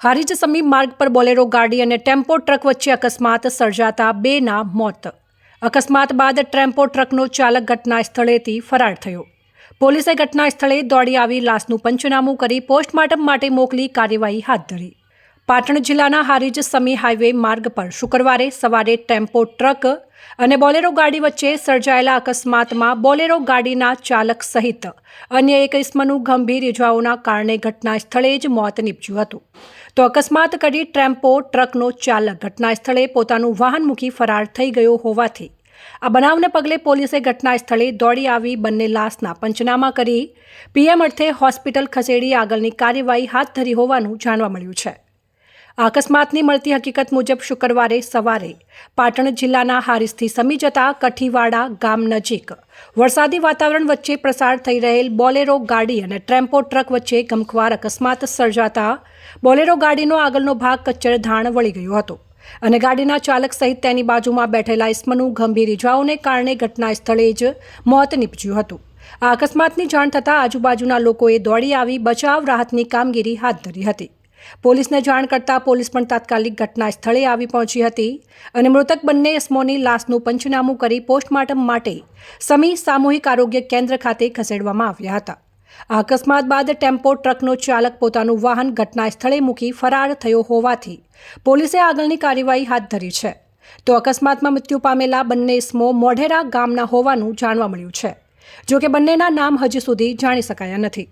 હારીજ સમી માર્ગ પર બોલેરો ગાડી અને ટેમ્પો ટ્રક વચ્ચે અકસ્માત સર્જાતા બેના મોત. અકસ્માત બાદ ટેમ્પો ટ્રકનો ચાલક ઘટના સ્થળેથી ફરાર થયો. પોલીસે ઘટના સ્થળે દોડી આવી લાશનું પંચનામું કરી પોસ્ટમોર્ટમ માટે મોકલી કાર્યવાહી હાથ ધરી. પાટણ જિલ્લાના હારીજ સમી હાઈવે માર્ગ પર શુક્રવારે સવારે ટેમ્પો ટ્રક અને બોલેરો ગાડી વચ્ચે સર્જાયેલા અકસ્માતમાં બોલેરો ગાડીના ચાલક સહિત અન્ય એક ઇસમનું ગંભીર ઇજાઓના કારણે ઘટના સ્થળે જ મોત નીપજ્યું હતું. તો અકસ્માત કરી ટેમ્પો ટ્રકનો ચાલક ઘટના સ્થળે પોતાનું વાહન મૂકી ફરાર થઈ ગયો હોવાથી આ બનાવને પગલે પોલીસે ઘટના સ્થળે દોડી આવી બંને લાશના પંચનામા કરી પીએમ અર્થે હોસ્પિટલ ખસેડી આગળની કાર્યવાહી હાથ ધરી હોવાનું જાણવા મળ્યું છે. અકસ્માતની મળતી હકીકત મુજબ શુક્રવારે સવારે પાટણ જિલ્લાના હારીસથી સમી જતા કઠીવાડા ગામ નજીક વરસાદી વાતાવરણ વચ્ચે પ્રસાર થઈ રહેલ બોલેરો ગાડી અને ટ્રેમ્પો ટ્રક વચ્ચે ગમખ્વાર અકસ્માત સર્જાતા બોલેરો ગાડીનો આગળનો ભાગ કચ્ચર ધાણ વળી ગયો હતો અને ગાડીના ચાલક સહિત તેની બાજુમાં બેઠેલા ઇસ્મનું ગંભીર ઇજાઓને કારણે ઘટના સ્થળે જ મોત નીપજ્યું હતું. આ અકસ્માતની જાણ થતાં આજુબાજુના લોકોએ દોડી આવી બચાવ રાહતની કામગીરી હાથ ધરી હતી. પોલીસને જાણ કરતાં પોલીસ પણ તાત્કાલિક ઘટના સ્થળે આવી પહોંચી હતી અને મૃતક બંને ઇસમોની લાશનું પંચનામું કરી પોસ્ટમોર્ટમ માટે સમી સામૂહિક આરોગ્ય કેન્દ્ર ખાતે ખસેડવામાં આવ્યા હતા. આ અકસ્માત બાદ ટેમ્પો ટ્રકનો ચાલક પોતાનું વાહન ઘટના સ્થળે મૂકી ફરાર થયો હોવાથી પોલીસે આગળની કાર્યવાહી હાથ ધરી છે. તો અકસ્માતમાં મૃત્યુ પામેલા બંને ઇસમો મોઢેરા ગામના હોવાનું જાણવા મળ્યું છે. જો કે બંનેના નામ હજી સુધી જાણી શકાયા નથી.